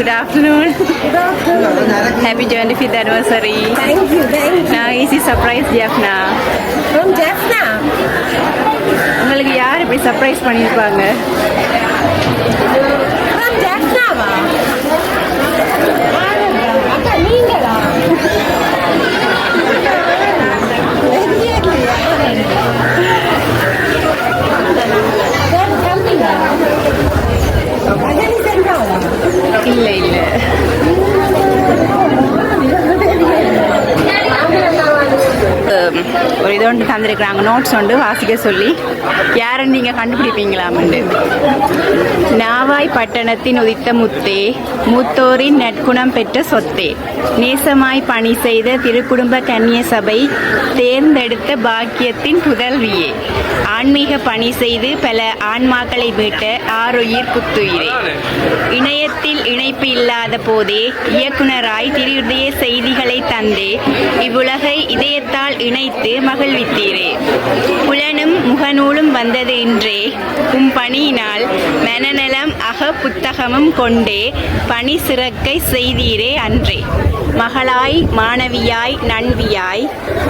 afternoon. Happy 25th anniversary. Thank you, thank you. Now easy surprise Jeffna. From Jaffna. உங்களுக்கு யார் இப்படி surprise பண்ணியிருப்பாங்க ஒரு இது ஒன்று தந்திருக்கிறாங்க. நோட்ஸ் ஒன்று வாசிக்க சொல்லி யாருன்னு நீங்கள் கண்டுபிடிப்பீங்களாமண்டு பட்டணத்தின் உதித்த முத்தே மூத்தோரின் நற்குணம் பெற்ற சொத்தே. நேசமாய் பணி செய்த திருக்குடும்ப கன்னிய சபை தேர்ந்தெடுத்த பாக்கியத்தின் புதல்வியே. ஆன்மீக பணி செய்து பல ஆன்மாக்களை மீட்ட ஆறுயிர் புத்துயிரே. இணையத்தில் இணைப்பு இல்லாத போதே இயக்குனராய் திருதய செய்திகளை தந்தே இவ்வுலகை இதயத்தால் இணைத்து மகிழ்வித்தீரே. புலனும் முகநூலும் வந்தது இன்றே. உம் பணியினால் மனநலம் புத்தகமும் கொண்டே பணி சிறக்கை செய்தீரே அன்றே. மகளாய் மாணவியாய் நண்பியாய்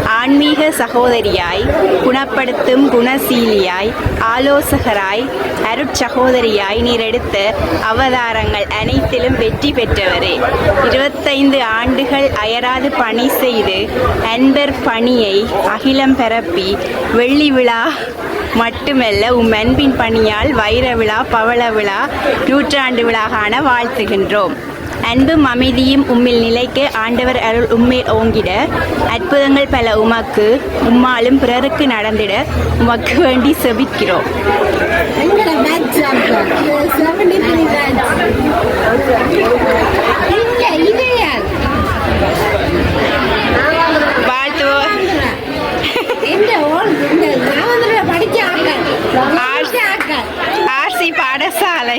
ஆன்மீக சகோதரியாய் குணப்படுத்தும் குணசீலியாய் ஆலோசகராய் அருட்சகோதரியாய் நீர் எடுத்த அவதாரங்கள் அனைத்திலும் வெற்றி பெற்றவரே. இருபத்தைந்து ஆண்டுகள் அயராது பணி செய்து அன்பர் பணியை அகிலம் பரப்பி வெள்ளி விழா மட்டுமல்ல உம் அன்பின் பணியால் வைர விழா பவள விழா நூற்றாண்டு விழா காண வாழ்த்துகின்றோம். அன்பும் அமைதியும் உம்மில் நிலைக்க ஆண்டவர் அருள் உம்மில் ஓங்கிட. அற்புதங்கள் பல உமக்கு உம்மாலும் பிறருக்கு நடந்திட உமக்கு வேண்டி செபிக்கிறோம். இது 下来。